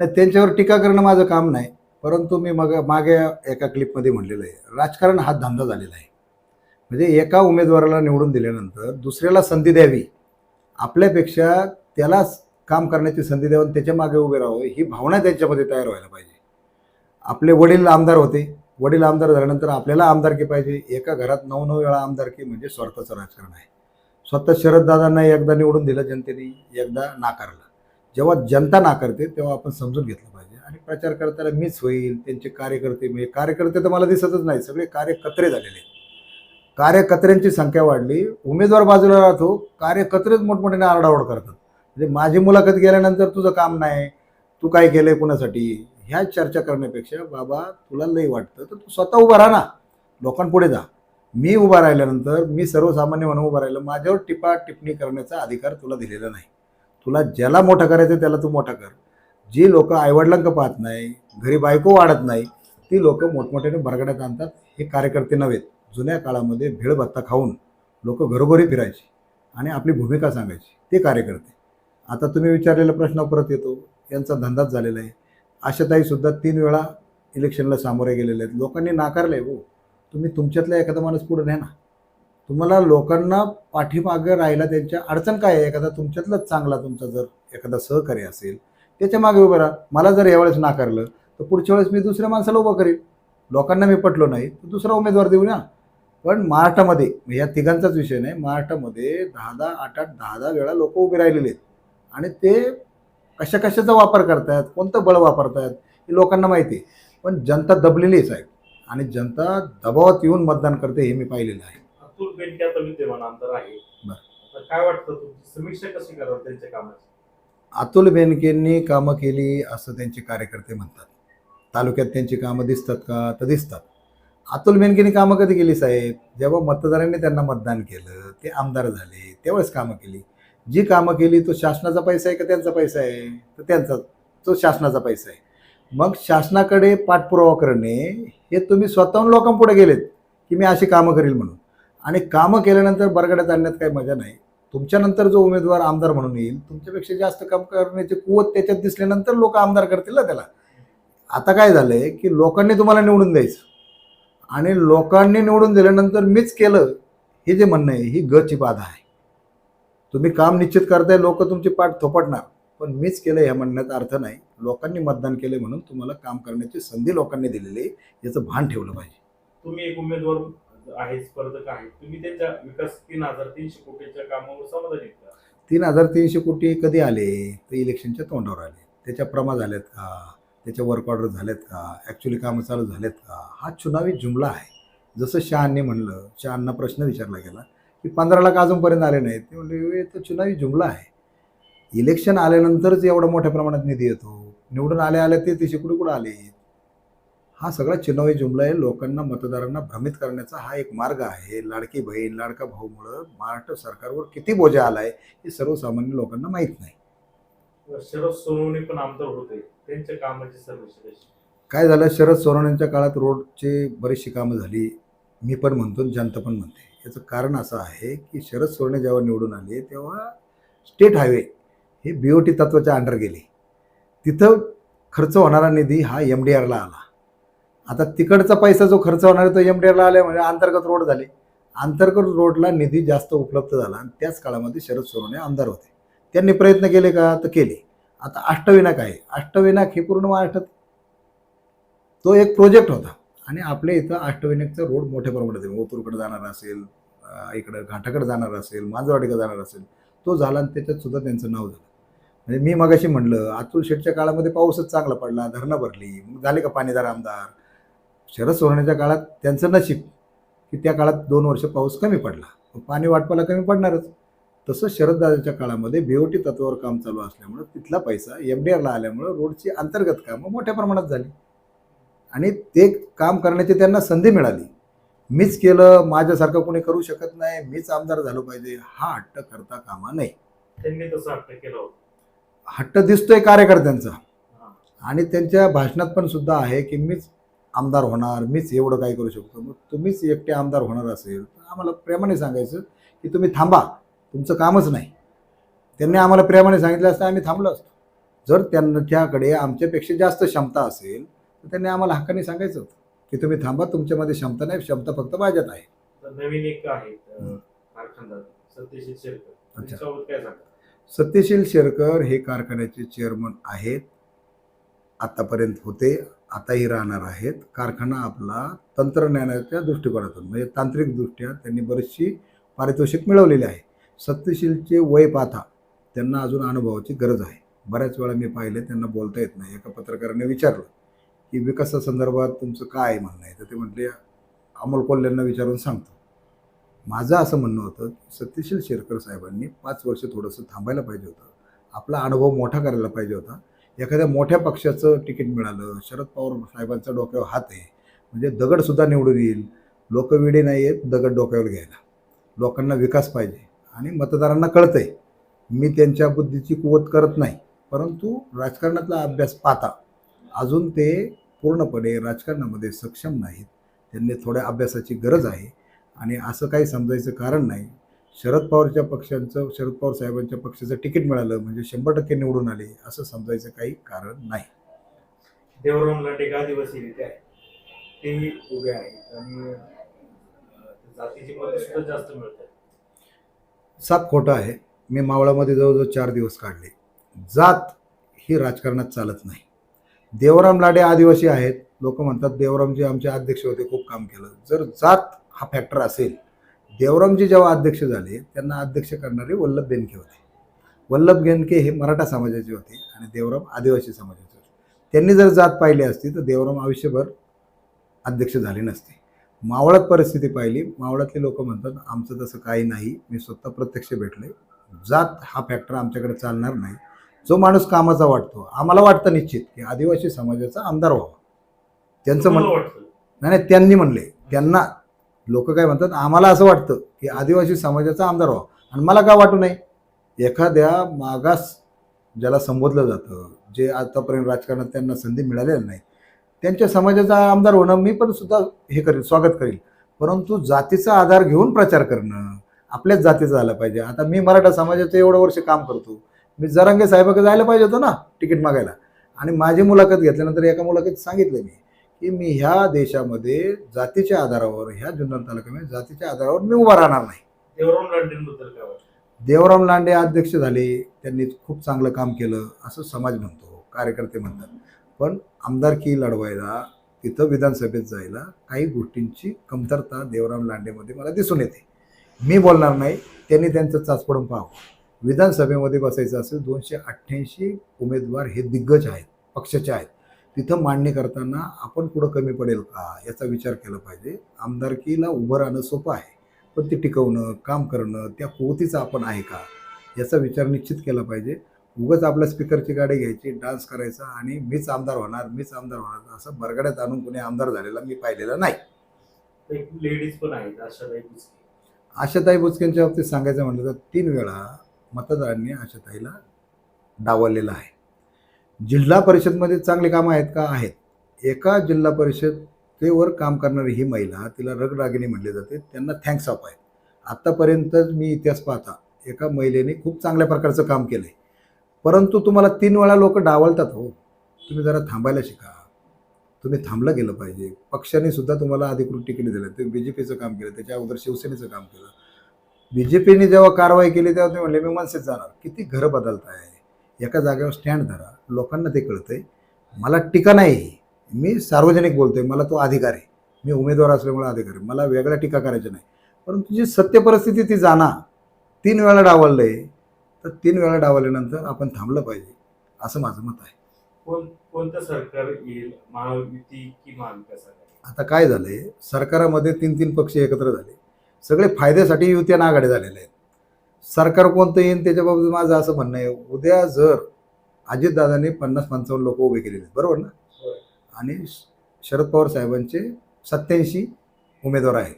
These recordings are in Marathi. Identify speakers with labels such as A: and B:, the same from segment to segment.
A: नाही त्यांच्यावर टीका करणं माझं काम नाही. परंतु मी मग मागे एका क्लिपमध्ये म्हणलेलं आहे राजकारण हा धंदा झालेला आहे. म्हणजे एका उमेदवाराला निवडून दिल्यानंतर दुसऱ्याला संधी द्यावी आपल्यापेक्षा त्याला काम करण्याची संधी द्यावी आणि त्याच्यामागे उभे राहावं ही भावना त्यांच्यामध्ये तयार व्हायला पाहिजे. आपले वडील आमदार होते. वडील आमदार झाल्यानंतर आपल्याला आमदारकी पाहिजे. एका घरात नऊ नऊ वेळा आमदारकी म्हणजे स्वार्थाचं राजकारण आहे. स्वतः शरददादांना एकदा निवडून दिलं जनतेने एकदा नाकारलं. जेव्हा जनता नाकारते तेव्हा आपण समजून घेतलं पाहिजे. आणि प्रचार करताना मीच होईल त्यांचे कार्यकर्ते म्हणजे कार्यकर्ते तर मला दिसतच नाही सगळे कार्यकत्रे झालेले आहेत. संख्या वाढली. उमेदवार बाजूला राहतो. कार्यकत्रेच मोठमोठ्याने आरडाओरड करतात. म्हणजे माझी मुलाखत गेल्यानंतर तुझं काम नाही. तू काय केलं आहे कुणासाठी? ह्या चर्चा करण्यापेक्षा बाबा तुला लई वाटतं तर तू स्वतः उभा राहा ना. लोकांपुढे जा. मी उभा राहिल्यानंतर मी सर्वसामान्य म्हणून उभा राहिलं माझ्यावर टिपा टिप्पणी करण्याचा अधिकार तुला दिलेला नाही. तुला ज्याला मोठं करायचं त्याला तू मोठा कर. जी लोकं आईवडिलांक पाहत नाही घरी बायको वाढत नाही ती लोकं मोठमोठ्याने बरगड्यात आणतात. हे कार्यकर्ते नव्हेत जुन्या काळामध्ये भेळ भत्ता खाऊन लोक घरोघरी फिरायची आणि आपली भूमिका सांगायची. ते कार्यकर्ते. आता तुम्ही विचारलेला प्रश्न परत येतो. यांचा धंदाच झालेला आहे. आशाताईसुद्धा तीन वेळा इलेक्शनला सामोरे गेलेले आहेत. लोकांनी नाकारलं आहे हो. तुम्ही तुमच्यातला एखादा माणूस पुढे न्या ना. तुम्हाला लोकांना पाठीमागं राहायला त्यांच्या अडचण काय आहे? एखादा तुमच्यातलाच चांगला तुमचा जर एखादा सहकारी असेल त्याच्यामागे उभं राहा. मला जर यावेळेस नाकारलं तर पुढच्या वेळेस मी दुसऱ्या माणसाला उभं करेन लोकांना मी पटलो नाही तर दुसरा उमेदवार देऊ ना. पण महाराष्ट्रामध्ये म्हणजे या तिघांचाच विषय नाही महाराष्ट्रामध्ये दहा दहा आठ आठ दहा दहा वेळा लोक उभे राहिलेले आहेत. आणि ते कशा कशाचा वापर करतायत कोणतं बळ वापरतायत हे लोकांना माहिती आहे. पण जनता दबलेलीच आहे आणि जनता दबावात येऊन मतदान करते हे मी पाहिलेलं आहे.
B: विद्यमान आहे. काय वाटतं तुमची? समीक्षा कशी कराल त्यांच्या कामाची?
A: अतुल बेनकेंनी कामं केली असं त्यांचे कार्यकर्ते म्हणतात. तालुक्यात त्यांची कामं दिसतात का? तर दिसतात. अतुल बेनकेंनी कामं कधी केली साहेब? जेव्हा मतदारांनी त्यांना मतदान केलं ते आमदार झाले तेव्हाच कामं केली. जी कामं केली तो शासनाचा पैसा आहे का त्यांचा पैसा आहे? तर त्यांचा तो शासनाचा पैसा आहे. मग शासनाकडे पाठपुरावा करणे हे तुम्ही स्वतःहून लोकांपुढे गेलेत की मी अशी कामं करील म्हणून? आणि कामं केल्यानंतर बरगड्यात आणण्यात काही मजा नाही. तुमच्यानंतर जो उमेदवार आमदार म्हणून येईल तुमच्यापेक्षा जास्त काम करण्याची कुवत त्याच्यात दिसल्यानंतर लोक आमदार करतील ना त्याला. आता काय झालं आहे की लोकांनी तुम्हाला निवडून द्यायचं. आणि लोकांनी निवडून दिल्यानंतर मीच केलं हे जे म्हणणं आहे ही गची बाधा आहे. तुम्ही काम निश्चित करताय लोक तुमची पाठ थोपटणार पण मीच केलं ह्या म्हणण्यात अर्थ नाही. लोकांनी मतदान केले म्हणून तुम्हाला काम करण्याची संधी लोकांनी दिलेली आहे याचं भान ठेवलं पाहिजे.
B: तुम्ही एक उमेदवार आहे स्पर्धक आहे तुम्ही त्यांच्या विकास तीन हजार तीनशे कोटीच्या कामावर समाधानी का?
A: तीन हजार तीनशे कोटी कधी आले? तर इलेक्शनच्या तोंडावर आले. त्याच्या प्रमा झाल्यात का? त्याच्या वर्क ऑर्डर झाल्यात का? ॲक्च्युली कामं चालू झालेत का? हा चुनावी जुमला आहे. जसं शहांनी म्हणलं शहांना प्रश्न विचारला गेला की पंधरा लाख अजूनपर्यंत आले नाहीत. ते म्हणले तर चुनावी जुमला आहे. इलेक्शन आल्यानंतरच एवढा मोठ्या प्रमाणात निधी येतो. निवडून आले आले ते तीनशे कोटी कुठं आले? हा सगळा चुनावी जुमला आहे. लोकांना मतदारांना भ्रमित करण्याचा हा एक मार्ग आहे. लाडकी बहीण लाडका भाऊमुळं महाराष्ट्र सरकारवर किती बोजा आला आहे हे सर्वसामान्य लोकांना माहीत नाही.
B: शरद सोनवणे पण आमदार होते. त्यांच्या कामाची कशी
A: काय झालं? शरद सोनवणेंच्या काळात रोडची बरीचशी कामं झाली. मी पण म्हणतो जनता पण म्हणते. याचं कारण असं आहे की शरद सोनवणे जेव्हा निवडून आले तेव्हा स्टेट हायवे हे बी ओ टी तत्वाच्या अंडर गेले. तिथं खर्च होणारा निधी हा एम डी आरला आला. आता तिकडचा पैसा जो खर्च होणार तो एम डी आरला आल्या म्हणजे अंतर्गत रोड झाले. अंतर्गत रोडला निधी जास्त उपलब्ध झाला आणि त्याच काळामध्ये शरद सोनवणे आमदार होते. त्यांनी प्रयत्न केले का? तर केले. आता अष्टविनायक आहे. अष्टविनायक हे पूर्ण महाराष्ट्रात तो एक प्रोजेक्ट होता. आणि आपल्या इथं अष्टविनायकचा रोड मोठ्या प्रमाणात आहे. ओतूरकडे जाणार असेल इकडं घाटाकडे जाणार असेल मांजरवाडीकडे जाणार असेल तो झाला आणि त्याच्यात सुद्धा त्यांचं नाव झालं. म्हणजे मी मगाशी म्हणलं अतुल शेठच्या काळामध्ये पाऊसच चांगला पडला धरणं भरली मग झाले का पाणीदार आमदार? शरद सोनवण्याच्या काळात त्यांचं नशीब की त्या काळात दोन वर्ष पाऊस कमी पडला. पाणी वाटपाला कमी पडणारच. तसं शरददादाच्या काळामध्ये बीओटी तत्वावर काम चालू असल्यामुळं तिथला पैसा एम डी आरला आल्यामुळं रोडची अंतर्गत कामं मोठ्या प्रमाणात झाली. आणि ते काम करण्याची त्यांना संधी मिळाली. मीच केलं माझ्यासारखं कोणी करू शकत नाही मीच आमदार झालो पाहिजे हा हट्ट करता कामा नाही
B: त्यांनी तसं हट्ट केला
A: हट्ट दिसतोय कार्यकर्त्यांचा. आणि त्यांच्या भाषणात पण सुद्धा आहे की मीच आमदार होणार मीच एवढं काय करू शकतो? मग तुम्हीच एकटे आमदार होणार असेल तर आम्हाला प्रेमाने सांगायचं की तुम्ही थांबा तुमचं कामच नाही. त्यांनी आम्हाला प्रेमाने सांगितलं असतं आम्ही थांबलो असतो. जर त्यांच्याकडे आमच्यापेक्षा जास्त क्षमता असेल तर त्यांनी आम्हाला हक्काने सांगायचं होतं की तुम्ही थांबा तुमच्यामध्ये क्षमता नाही क्षमता फक्त माझ्यात आहे.
B: नवीन एक आहे सत्यशील शेरकर.
A: सत्यशील शेरकर हे कारखान्याचे चेअरमन आहेत. आतापर्यंत होते. आताही राहणार आहेत. कारखाना आपला तंत्रज्ञानाच्या दृष्टिकोनातून म्हणजे तांत्रिकदृष्ट्या त्यांनी बरीचशी पारितोषिक मिळवलेली आहे. सत्यशीलचे वय पाहता त्यांना अजून अनुभवाची गरज आहे. बऱ्याच वेळा मी पाहिले त्यांना बोलता येत नाही. एका पत्रकाराने विचारलं की विकासासंदर्भात तुमचं काय आहे म्हणणं आहे? तर ते म्हटले अमोल कोल्ह्यांना विचारून सांगतो. माझं असं म्हणणं होतं की सत्यशील शेरकर साहेबांनी पाच वर्ष थोडंसं थांबायला पाहिजे होतं. आपला अनुभव मोठा करायला पाहिजे होता. एखाद्या मोठ्या पक्षाचं तिकीट मिळालं शरद पवार साहेबांचा डोक्यावर हात आहे म्हणजे दगडसुद्धा निवडून येईल. लोक विडे नाही आहेत दगड डोक्यावर घ्यायला. लोकांना विकास पाहिजे आणि मतदारांना कळतंय. मी त्यांच्या बुद्धीची कुवत करत नाही परंतु राजकारणातला अभ्यास पाहता अजून ते पूर्णपणे राजकारणामध्ये सक्षम नाहीत. त्यांनी थोड्या अभ्यासाची गरज आहे आणि असं काही समजायचं कारण नाही. शरद पवारच्या पक्षांचं शरद पवार साहेबांच्या पक्षाचं तिकीट मिळालं म्हणजे शंभर टक्के निवडून आले असं समजायचं काही कारण नाही.
B: देवराम आदिवासी नेते आहेत? तेही उभे आहेत आणि जातीची मतं सुद्धा जास्त मिळतात.
A: सात खोटं आहे. मी मावळामध्ये जवळजवळ चार दिवस काढले. जात ही राजकारणात चालत नाही. देवराम लाडे आदिवासी आहेत. लोक म्हणतात देवरामजी आमचे अध्यक्ष होते खूप काम केलं. जर जात हा फॅक्टर असेल देवरामजी जेव्हा अध्यक्ष झाले त्यांना अध्यक्ष करणारे वल्लभ बेनके होते. वल्लभ बेनके हे मराठा समाजाचे होते आणि देवराम आदिवासी समाजाचे होते. त्यांनी जर जात पाहिली असती तर देवराम आयुष्यभर अध्यक्ष झाले नसते. मावळात परिस्थिती पाहिली. मावळातले लोक म्हणतात आमचं तसं काही नाही. मी स्वतः प्रत्यक्ष भेटले जात हा फॅक्टर आमच्याकडे चालणार नाही. जो माणूस कामाचा वाटतो आम्हाला वाटतं निश्चित की आदिवासी समाजाचा आमदार व्हावा. त्यांचं म्हण नाही नाही त्यांनी म्हणले. त्यांना लोक काय म्हणतात आम्हाला असं वाटतं की आदिवासी समाजाचा आमदार व्हा आणि मला का वाटू नये? एखाद्या मागास ज्याला संबोधलं जातं जे आतापर्यंत राजकारणात त्यांना संधी मिळालेली नाही त्यांच्या समाजाचा आमदार होणं मी पण सुद्धा हे करेल स्वागत करेल परंतु जातीचा आधार घेऊन प्रचार करणं आपल्याच जातीचं झालं पाहिजे. आता मी मराठा समाजाचं एवढं वर्ष काम करतो. मी जरांगे साहेबाकडे जायला पाहिजे होतं ना तिकीट मागायला. आणि माझी मुलाखत घेतल्यानंतर एका मुलाखतीत सांगितलं मी की मी ह्या देशामध्ये जातीच्या आधारावर ह्या जुन्नर तालुक्यामध्ये जातीच्या आधारावर मी उभा राहणार नाही.
B: देवराम लांडेंबद्दल काय वाटतं?
A: देवराम लांडे अध्यक्ष झाले त्यांनी खूप चांगलं काम केलं असं समाज म्हणतो कार्यकर्ते म्हणतात. पण आमदारकी लढवायला तिथं विधानसभेत जायला काही गोष्टींची कमतरता देवराम लांडेमध्ये मला दिसून येते. मी बोलणार नाही त्यांनी त्यांचं चाचपडून पाहावं. विधानसभेमध्ये बसायचं असेल दोनशे अठ्ठ्याऐंशी उमेदवार हे दिग्गज आहेत पक्षाचे आहेत. तिथं मांडणी करताना आपण पुढं कमी पडेल का याचा विचार केला पाहिजे. आमदारकीला उभं राहणं सोपं आहे पण ते टिकवणं काम करणं त्या कुवतीचं आपण आहे का याचा विचार निश्चित केला पाहिजे. उगाच आपल्या स्पीकरची गाडी घ्यायची डान्स करायचा आणि मीच आमदार होणार मीच आमदार होणार असं बरगड्यात आणून कोणी आमदार झालेला मी पाहिलेला नाही.
B: लेडीज पण आहेत आशाताई बुचके
A: आशाताई बुचकेंच्या बाबतीत सांगायचं म्हटलं तर तीन वेळा मतदारांनी आशाताईला डावललेलं आहे. जिल्हा परिषदमध्ये चांगले कामं आहेत का? आहेत. एका जिल्हा परिषदेवर काम करणारी ही महिला तिला रगरागिणी म्हणले जाते त्यांना थँक्स ऑफ आहेत. आत्तापर्यंत मी इतिहास पाहता एका महिलेने खूप चांगल्या प्रकारचं काम केलं आहे परंतु तुम्हाला तीन वेळा लोक डावलतात हो. तुम्ही जरा थांबायला शिका. तुम्ही थांबलं गेलं पाहिजे. पक्षाने सुद्धा तुम्हाला अधिकृत तिकीट दिलं. ते बी जे पीचं काम केलं त्याच्या अगोदर शिवसेनेचं काम केलं. बी जे पीने जेव्हा कारवाई केली तेव्हा तुम्ही म्हणले मी मनसेच जाणार. किती घरं बदलताय. एका जागेवर स्टँड धरा. लोकांना ते कळतंय. मला टीका नाही. मी सार्वजनिक बोलतोय. मला तो अधिकार आहे. मी उमेदवार असल्यामुळे अधिकार आहे. मला वेगळ्या टीका करायच्या नाही. परंतु जी सत्य परिस्थिती ती जाणा. तीन वेळा डावललंय. तर तीन वेळा डावल्यानंतर आपण थांबलं पाहिजे. असं माझं मत आहे.
B: कोण कोणतं सरकार येईल? महायुती की महाविकास
A: आता काय झालंय? सरकारामध्ये तीन तीन पक्ष एकत्र झाले. सगळे फायद्यासाठी युत्या आघाड्या झालेल्या आहेत. सरकार कोणतं येईल त्याच्याबाबतीत माझं असं म्हणणं आहे. उद्या जर अजितदादांनी पन्नास पंचावन्न लोक उभे केलेले आहेत बरोबर ना. आणि शरद पवार साहेबांचे सत्याऐंशी उमेदवार आहेत.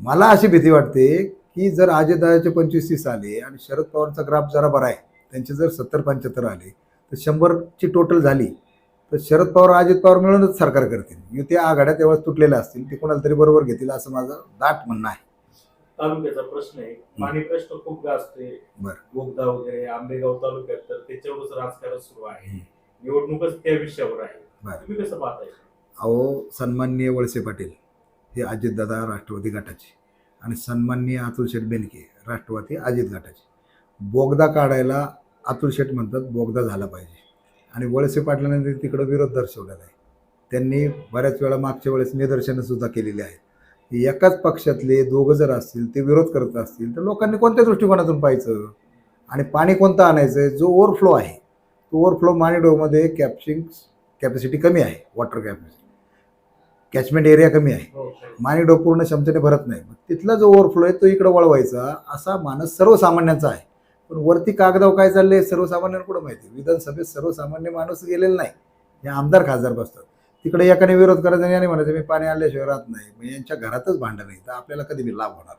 A: मला अशी भीती वाटते की जर अजितदादाचे पंचवीस तीस आले आणि शरद पवारचा ग्राफ जरा बरा आहे त्यांचे जर सत्तर पंच्याहत्तर आले तर शंभरची टोटल झाली तर शरद पवार अजित पवार मिळूनच सरकार करतील. युत्या आघाड्या तेव्हा तुटलेल्या असतील ते कोणाला तरी बरोबर घेतील असं माझं दाट म्हणणं आहे.
B: तालुक्याचा प्रश्न आहे. पाणी प्रश्न खूप गाजतोय.
A: बरं.
B: बोगदा वगैरे आंबेगाव तालुक्यात तर त्याच्यावरच राजकारण सुरू आहे. निवडणूकच त्या विषयावर आहे.
A: बरं.
B: तुम्ही कसं पाहताय?
A: अहो सन्माननीय वळसे पाटील हे अजितदादा राष्ट्रवादी गटाचे. आणि सन्माननीय अतुल शेठ बेनके राष्ट्रवादी अजित गटाचे. बोगदा काढायला अतुल शेठ म्हणतात बोगदा झाला पाहिजे. आणि वळसे पाटलांनी तिकडं विरोध दर्शवलेला आहे. त्यांनी बऱ्याच वेळा मागच्या वेळेस निदर्शनं सुद्धा केलेली आहेत. एकाच पक्षातले दोघं जर असतील ते विरोध करत असतील तर लोकांनी कोणत्या दृष्टिकोनातून पाहायचं? आणि पाणी कोणतं आणायचं आहे जो ओव्हरफ्लो आहे तो ओव्हरफ्लो मानिडोमध्ये कॅप्सिंग कॅपॅसिटी कमी आहे वॉटर कॅपॅसिटी कॅचमेंट एरिया कमी आहे.
B: हो
A: मानिडो पूर्ण क्षमतेने भरत नाही. मग तिथला जो ओव्हरफ्लो आहे तो इकडं वळवायचा असा मानस सर्वसामान्यांचा आहे. पण वरती कागदाव काय चाललंय सर्वसामान्यांना कुठं माहिती? विधानसभेत सर्वसामान्य माणूस गेलेला नाही. हे आमदार खासदार बसतात. तिकडे एकाने विरोध करायचा याने म्हणायचं मी पाणी आणल्याशिवाय राहत नाही. मग यांच्या घरातच भांडण आहे तर आपल्याला कधी बी लाभ होणार.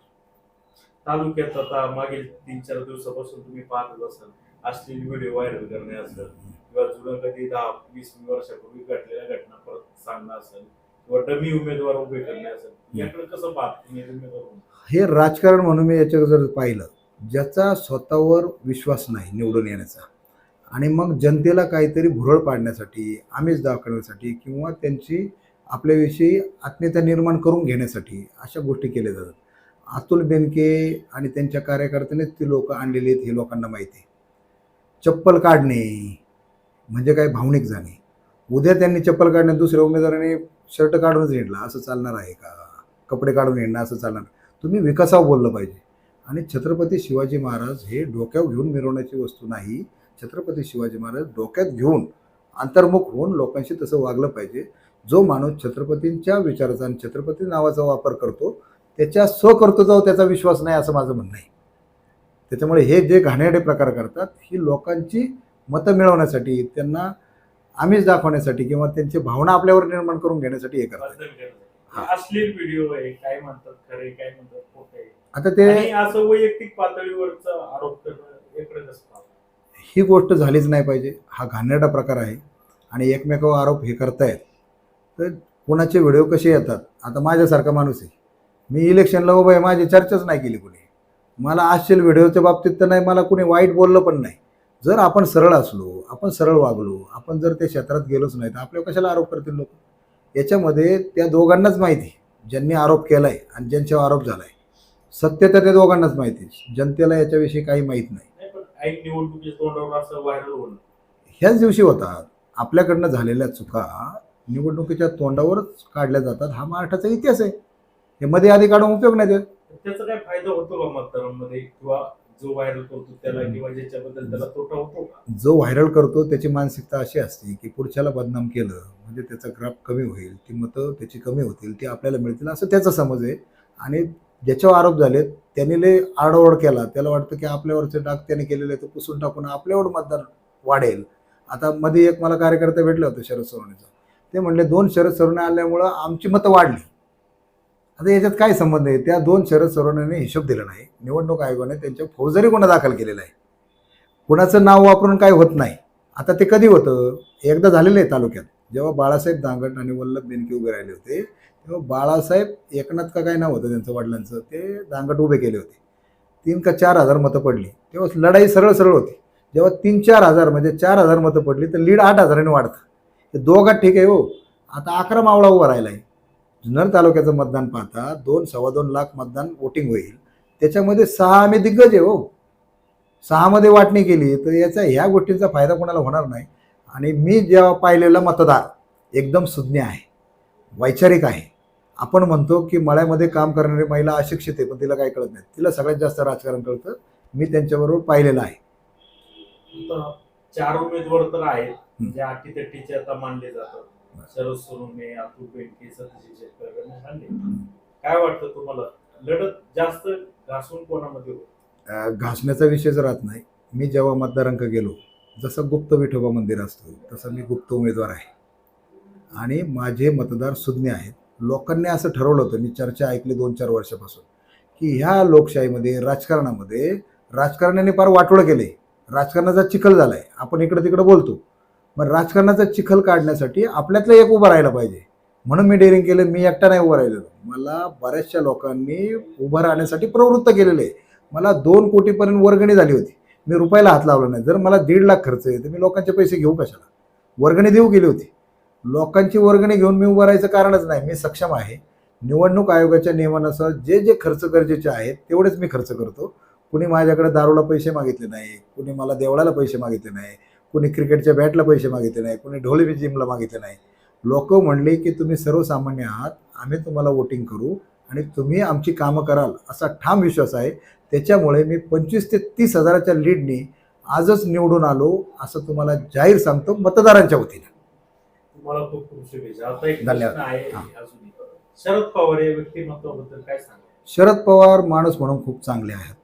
B: तालुक्यात आता मागील तीन चार दिवसापासून तुम्ही पाहतच असाल. अश्लील व्हिडिओ व्हायरल करणे असेल किंवा जुनं कधी दहा वीस वर्षापूर्वी घडलेल्या घटना परत सांगणं असेल किंवा डमी उमेदवार उभे करणे असेल याकडे कसं पाहत तुम्ही उमेदवार म्हणून?
A: हे राजकारण म्हणून मी याच्याकडे जर पाहिलं ज्याचा स्वतःवर विश्वास नाही निवडून येण्याचा आणि मग जनतेला काहीतरी भुरळ पाडण्यासाठी आमिष दाखवण्यासाठी किंवा त्यांची आपल्याविषयी आत्मीयता निर्माण करून घेण्यासाठी अशा गोष्टी केल्या जातात. अतुल बेनके आणि त्यांच्या कार्यकर्त्यांनीच ती लोक आणलेली आहेत हे लोकांना माहिती आहे. चप्पल काढणे म्हणजे काय? भावनिक जाणे. उद्या त्यांनी चप्पल काढणे दुसऱ्या उमेदवाराने शर्ट काढूनच हिंडला असं चालणार आहे का? कपडे काढून हिंडणं असं चालणार. तुम्ही विकासावर बोललं पाहिजे. आणि छत्रपती शिवाजी महाराज हे डोक्यावर घेऊन मिरवण्याची वस्तू नाही छत्रपती शिवाजी महाराज डोक्यात घेऊन अंतर्मुख होऊन लोकांशी तसं वागलं पाहिजे जो माणूस छत्रपतींच्या विचाराचा आणि छत्रपती नावाचा वापर करतो त्याच्या स्वकर्तृत्वावर त्याचा विश्वास नाही असं माझं म्हणणं आहे त्याच्यामुळे हे जे घाणेरडे प्रकार करतात ही लोकांची मतं मिळवण्यासाठी त्यांना आमिष दाखवण्यासाठी किंवा त्यांची भावना आपल्यावर निर्माण करून घेण्यासाठी हे करतात. हा.
B: व्हिडिओ आहे काय म्हणतात खरे काय म्हणतात
A: आता ते
B: असं वैयक्तिक पातळीवरचा आरोप करणं?
A: ही गोष्ट झालीच नाही पाहिजे. हा घाणेरडा प्रकार आहे आणि एकमेकावर आरोप हे करतायत. तर कोणाचे व्हिडिओ कसे येतात? आता माझ्यासारखा माणूस आहे. मी इलेक्शनला उभं आहे माझी चर्चाच नाही केली कुणी. मला आजशील व्हिडिओच्या बाबतीत तर नाही मला कुणी वाईट बोललं पण नाही. जर आपण सरळ असलो आपण सरळ वागलो आपण जर त्या क्षेत्रात गेलोच नाही तर आपल्यावर कशाला आरोप करतील लोक? याच्यामध्ये त्या दोघांनाच माहिती ज्यांनी आरोप केला आहे आणि ज्यांच्यावर आरोप झाला आहे सत्य तर त्या दोघांनाच माहिती जनतेला याच्याविषयी काही माहीत नाही.
B: ऐन निवडणुकीच्या तोंडावर असं व्हायरल होणं.
A: ह्याच दिवशी होतात. आपल्याकडनं झालेल्या चुका निवडणुकीच्या तोंडावरच काढल्या जातात. हा महाराष्ट्राचा इतिहास आहे. हे मध्ये आधी काढून उपयोग नाही
B: त्याचा काय फायदा होतो का मतदारांमध्ये? किंवा जो व्हायरल करतो त्याला किंवा ज्याच्याबद्दल त्याला तोटा होतो का?
A: जो व्हायरल करतो त्याची मानसिकता अशी असते की पुढच्याला बदनाम केलं म्हणजे त्याचा ग्राफ कमी होईल ती मतं त्याची कमी होतील ती आपल्याला मिळतील असं त्याचा समज आहे. आणि ज्याच्यावर आरोप झाले त्यांनी लय आडओड केला. त्याला वाटतं की आपल्यावरचे डाग त्याने केलेले तो पुसून टाकून आपल्यावर मतदार वाढेल. आता मध्ये एक मला कार्यकर्ता भेटला होता शरद सरवणेचा ते म्हणले दोन शरद सरवणे आल्यामुळं आमची मतं वाढली. आता याच्यात काय संबंध आहे? त्या दोन शरद सरवणेने हिशोब दिला नाही. निवडणूक आयोगाने त्यांच्या फौजदारी गुन्हा दाखल केलेला आहे. कुणाचं नाव वापरून काय होत नाही. आता ते कधी होतं? एकदा झालेलं आहे तालुक्यात. जेव्हा बाळासाहेब दांगट आणि वल्लभ बेनके उभे राहिले होते तेव्हा बाळासाहेब एकनाथ का काय नाव होतं त्यांचं वडिलांचं? ते दांगट उभे केले होते. तीन का चार हजार मतं पडली. तेव्हा लढाई सरळ सरळ होती. जेव्हा तीन चार हजार म्हणजे चार हजार मतं पडली तर लीड आठ हजारांनी वाढतं. हे दोघात ठीक आहे हो. आता अकरा मावळा उभा राहिला आहे जुन्नर तालुक्याचं मतदान पाहता दोन सव्वा दोन लाख मतदान वोटिंग होईल. त्याच्यामध्ये सहा आम्ही दिग्गज आहे हो. सहामध्ये वाटणी केली तर याचा ह्या गोष्टींचा फायदा कोणाला होणार नाही. आणि मी जेव्हा पाहिलेला मतदार एकदम सुज्ञ आहे वैचारिक आहे. आपण म्हणतो की मळ्यामध्ये काम करणारी महिला अशिक्षित आहे पण तिला काय कळत नाही. तिला सगळ्यात जास्त राजकारण कळतं. मी त्यांच्याबरोबर पाहिलेलं आहे.
B: चार उमेदवार तर आहेत. जे अटीतटीचे आता मानले जातात. शरद सोनवणे अतुल सतीश शेतकर काय वाटतं तुम्हाला? लढत जास्त घासून कोणामध्ये
A: घासण्याचा विषयच राहत नाही मी जेव्हा मतदारांक गेलो जसं गुप्त विठोबा मंदिर असतो तसं मी गुप्त उमेदवार आहे. आणि माझे मतदार सुज्ञ आहेत. लोकांनी असं ठरवलं होतं मी चर्चा ऐकली दोन चार वर्षापासून की ह्या लोकशाहीमध्ये राजकारणामध्ये राजकारण्याने फार वाटोळं केले राजकारणाचा चिखल झाला आहे आपण इकडं तिकडं बोलतो. मग राजकारणाचा चिखल काढण्यासाठी आपल्यातलं एक उभं राहायला पाहिजे. म्हणून मी डेअरिंग केलं मी एकटा नाही उभं राहिलेलो. मला बऱ्याचशा लोकांनी उभं राहण्यासाठी प्रवृत्त केलेलं आहे मला दोन कोटीपर्यंत वर्गणी झाली होती. मी रुपयाला हात लावला नाही. जर मला दीड लाख खर्च आहे तर मी लोकांचे पैसे घेऊ कशाला? वर्गणी देऊ गेली होती. लोकांची वर्गणी घेऊन मी उभं राहायचं कारणच नाही. मी सक्षम आहे. निवडणूक आयोगाच्या नियमानुसार जे जे खर्च गरजेचे आहेत तेवढेच मी खर्च करतो. कुणी माझ्याकडे दारूला पैसे मागितले नाही कुणी मला देवळाला पैसे मागितले नाही कुणी क्रिकेटच्या बॅटला पैसे मागितले नाही कुणी ढोली जिमला मागितले नाही. लोक म्हणले की तुम्ही सर्वसामान्य आहात आम्ही तुम्हाला वोटिंग करू आणि तुम्ही आमची कामं कराल असा ठाम विश्वास आहे. त्याच्यामुळे मी पंचवीस ते तीस हजाराच्या लीडनी आजच निवडून आलो असं तुम्हाला जाहीर सांगतो मतदारांच्या वतीनं.
B: तुम्हाला खूप खूप शुभेच्छा. आता एक
A: धन्यवाद.
B: प्रश्न आहे
A: हा.
B: अजूनही. शरद पवार या व्यक्तिमत्वाबद्दल काय सांगा
A: शरद पवार माणूस म्हणून खूप चांगले आहेत.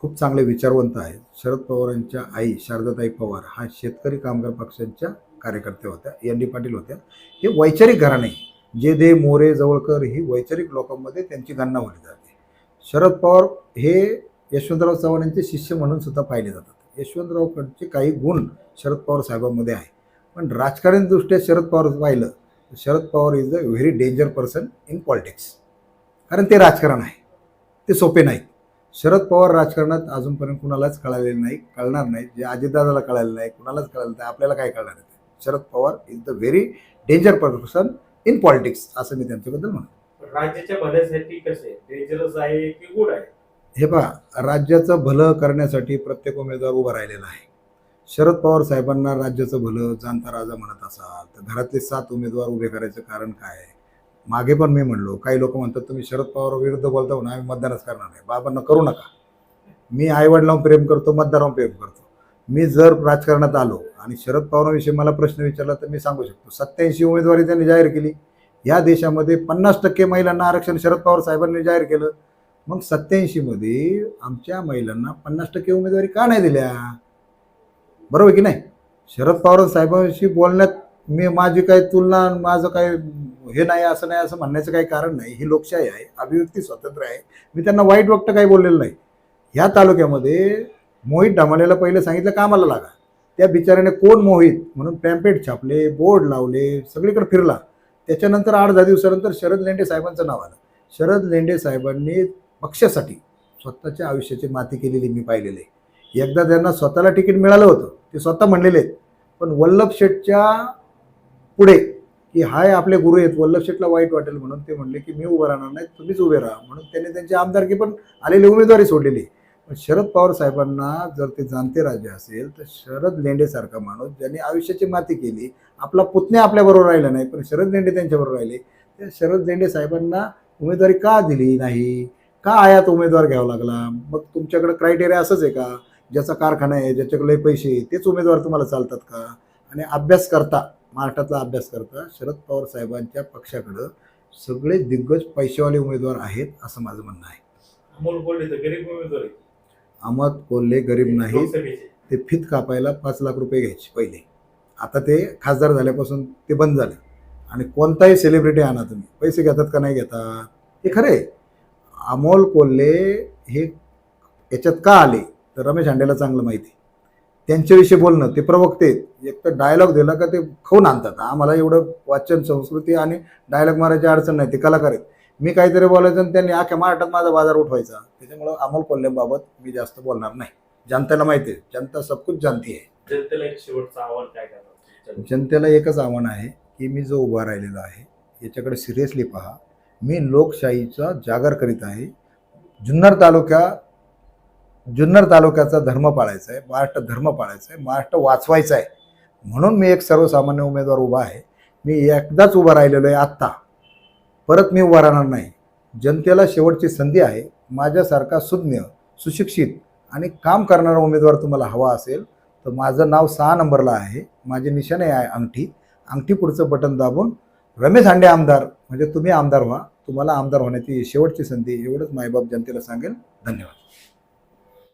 A: खूप चांगले विचारवंत आहेत. शरद पवारांच्या आई शारदाताई पवार हा शेतकरी कामगार पक्षांच्या कार्यकर्त्या होत्या एन डी पाटील होत्या. हे वैचारिक घराणे. जे दे मोरे जवळकर ही वैचारिक लोकांमध्ये त्यांची गणना होली जाते. शरद पवार हे यशवंतराव चव्हाण यांचे शिष्य म्हणून सुद्धा पाहिले जातात. यशवंतरावकडचे काही गुण शरद पवार साहेबांमध्ये आहे पण राजकारण दृष्ट्या शरद पवार पाहिलं तर Sharad Pawar is a very danger person in politics कारण ते राजकारण आहे. ते सोपे नाहीत. शरद पवार राजकारणात अजूनपर्यंत कुणालाच कळालेलं नाही कळणार नाही. जे अजितदादाला कळालं नाही कुणालाच कळालं नाही. आपल्याला काय कळणार आहे Sharad Pawar is the very danger person in politics असं मी त्यांच्याबद्दल म्हणतो.
B: राज्याच्या भल्यासाठी कसे? डेंजरस आहे की गुड आहे?
A: हे पहा राज्याचं भलं करण्यासाठी प्रत्येक उमेदवार उभा राहिलेला आहे. शरद पवार साहेबांना राज्याचं भलं जाणता राजा म्हणत असाल तर घरातले सात उमेदवार उभे करायचं कारण काय? मागे पण मी म्हणलो काही लोक म्हणतात तुम्ही शरद पवार विरुद्ध बोलता म्हणून आम्ही मतदानच करणार नाही. बाबांना करू नका. मी आईवडिलांवर प्रेम करतो मतदारांवर प्रेम करतो. मी जर राजकारणात आलो आणि शरद पवारांविषयी मला प्रश्न विचारला तर मी सांगू शकतो सत्याऐंशी उमेदवारी त्यांनी जाहीर केली. या देशामध्ये पन्नास टक्के महिलांना आरक्षण शरद पवार साहेबांनी जाहीर केलं. मग सत्याऐंशीमध्ये आमच्या महिलांना पन्नास टक्के उमेदवारी का नाही दिल्या? बरोबर की नाही? शरद पवार साहेबांशी बोलण्यात मी माझी काही तुलना माझं काही हे नाही असं नाही असं म्हणण्याचं काही कारण नाही. ही लोकशाही आहे अभिव्यक्ती स्वतंत्र आहे. मी त्यांना वाईट वक्त काही बोललेलं नाही. ह्या तालुक्यामध्ये मोहित ढमालेला पहिले सांगितलं कामाला लागा. त्या बिचाऱ्याने कोण मोहित? म्हणून पॅम्पेट छापले बोर्ड लावले सगळीकडे फिरला. त्याच्यानंतर आठ दहा दिवसानंतर शरद लेंडे साहेबांचं नाव आलं. शरद लेंडे साहेबांनी पक्षासाठी स्वतःच्या आयुष्याची माती केलेली मी पाहिलेली एकदा त्यांना स्वतःला तिकीट मिळालं होतं. ते स्वतः म्हणलेले आहेत. पण वल्लभ शेठच्या पुढे की हाय आपले गुरु आहेत वल्लभ शेठला वाईट वाटेल म्हणून ते म्हणले की मी उभं राहणार नाही तुम्हीच उभे राहा. म्हणून त्यांनी त्यांची आमदारकी पण आलेली उमेदवारी सोडलेली पण शरद पवार साहेबांना जर ते जाणते राज्य असेल तर शरद लेंडेसारखा माणूस ज्यांनी आयुष्याची माती केली आपला पुतण्या आपल्याबरोबर राहिला नाही पण शरद लेंडे त्यांच्याबरोबर राहिले त्या शरद लेंडे साहेबांना उमेदवारी का दिली नाही? का आयात उमेदवार घ्यावा लागला? मग तुमच्याकडे क्रायटेरिया असंच आहे का? ज्याचा कारखाना आहे ज्याच्याकडे पैसे आहे, तेच उमेदवार तुम्हाला चालतात का? आणि अभ्यास करता महाराष्ट्रातला अभ्यास करता शरद पवार साहेबांच्या पक्षाकडं सगळे दिग्गज पैसेवाले उमेदवार आहेत असं माझं म्हणणं आहे.
B: अमोल बोलले तर गरीब उमेदवार आहे.
A: अहमद कोल्हे गरीब
B: लोकसभेचे.
A: ते फित कापायला पाच लाख रुपये घ्यायचे पहिले. आता ते खासदार झाल्यापासून ते बंद झालं. आणि कोणताही सेलिब्रिटी आणा तुम्ही. पैसे घेतात का नाही घेतात? हे खरं आहे. अमोल कोल्हे हे याच्यात का आले? तर रमेश हांडेला चांगलं माहिती. आहे. त्यांच्याविषयी बोलणं ते प्रवक्ते आहेत. एक तर डायलॉग दिला का ते खाऊन आणतात. आम्हाला एवढं वाचन संस्कृती आणि डायलॉग मारायची अडचण नाही. ते कलाकार आहेत. मी काहीतरी बोलायचं आणि त्यांनी अख्ख्या महाराष्ट्रात माझा बाजार उठवायचा. त्याच्यामुळं अमोल कोल्हेबाबत मी जास्त बोलणार नाही. जनतेला माहिती आहे. जनता सब कुछ जानती आहे.
B: जनतेला एक शेवटचं आव्हान काय करणार?
A: जनतेला. एकच आव्हान आहे की मी जो उभा राहिलेला आहे याच्याकडे सिरियसली पहा. मी लोकशाहीचा जागर करीत आहे. जुन्नर तालुक्या जुन्नर तालुक्याचा धर्म पाळायचा आहे महाराष्ट्र धर्म पाळायचा आहे महाराष्ट्र वाचवायचा आहे. म्हणून मी एक सर्वसामान्य उमेदवार उभा आहे. मी एकदाच उभा राहिलेलो आहे आत्ता. परत मी उभा राहणार नाही. जनतेला शेवटची संधी आहे. माझ्यासारखा सुज्ञ सुशिक्षित आणि काम करणारा उमेदवार तुम्हाला हवा असेल तर माझं नाव सहा नंबरला आहे. माझी निशाणे आहे अंगठी. अंगठी पुढचं बटन दाबून रमेश हांडे आमदार म्हणजे तुम्ही आमदार व्हा. तुम्हाला आमदार होण्याची शेवटची संधी एवढंच मायबाप जनतेला सांगेल. धन्यवाद.